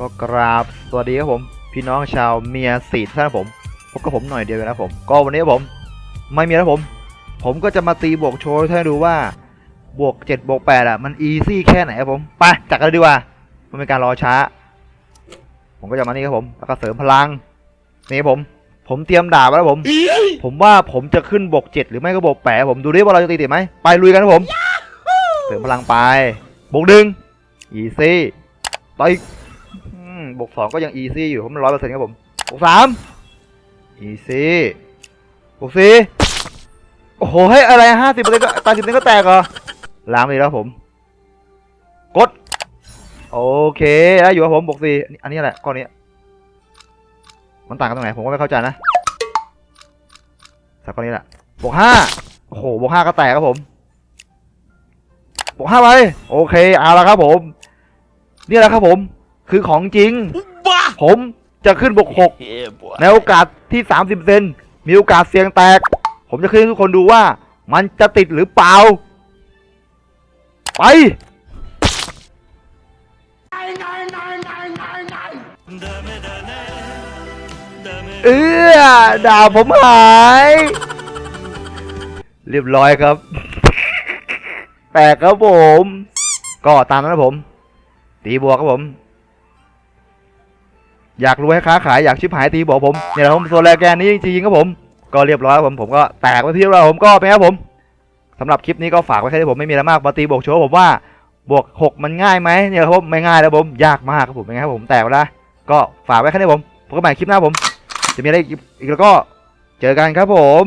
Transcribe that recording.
ก็กราบสวัสดีครับผมพี่น้องชาวเมียสีท่านครับผมพบกับผมหน่อยเดียวนะครับผม ก็วันนี้ผมไม่มีแล้วผม ผมก็จะมาตีบวกโชว์ให้ดูว่าบวก7บวก8อะมันอีซี่แค่ไหนครับผมไปจัดกันเลยดีกว่าไม่เป็นการรอช้า ผมก็จะมานี่ครับผมแล้วก็เสริมพลังนี่ผม ผมเตรียมดาบแล้วผม ผมว่าผมจะขึ้นบวกเจ็ดหรือไม่ก็บวกแปดผมดูดิว่าเราจะตีติดไหมไปลุยกันครับผม เสริมพลังไปบวกหนึ่งอีซี่ต่ออีก บวกสองก็ยังอีซี่อยู่เพราะมันร้อยเปอร์เซ็นต์ครับผมบวกสามอีซี่บวกสี่โอ้โหให้อะไรห้าสิบเปอร์เซ็นต์ก็ตายสิบเปอร์เซ็นต์ก็แตกเหรอล้างไปแล้วผม กด โอเคแล้วอยู่ครับผมบวกสี่อันนี้อะไรก้อนี้ มันต่างกันตรงไหนผมก็ไม่เข้าใจนะสักก้อนนี้แหละบวกห้าโอ้โหบวกห้าก็แตกครับผมบวกห้าไปโอเคเอาละครับผม นี่แหละครับผม คือของจริง บ้าผมจะขึ้นบวกหกเฮ้ยบัวในโอกาสที่ 30 เซนมีโอกาสเสี่ยงแตก ผมจะขึ้นให้ทุกคนดูว่า มันจะติดหรือเปล่า ไป เออด่าผมหาย เรียบร้อยครับ แตกครับผม ก็ตามนั้นนะผม ตีบวกครับผม อยากรวยค้าขายอยากชิบหายตีบอกผมเนี่ยแหละผมโซแลแกนนี้จริงๆครับผมก็เรียบร้อยครับผมผมก็แตกไปที่เรียบร้อยผมก็ไปครับผมสำหรับคลิปนี้ก็ฝากไว้แค่นี้ผมไม่มีอะไรมากมาตีบวกโชว์ผมว่าบวกหกมันง่ายไหมเนี่ยครับผมไม่ง่ายแล้วผมยากมากครับผมเป็นไงครับผมแตกแล้วก็ฝากไว้แค่นี้ผมพบกันใหม่คลิปหน้าผม จะมีอะไรอีกแล้วก็เจอกันครับผม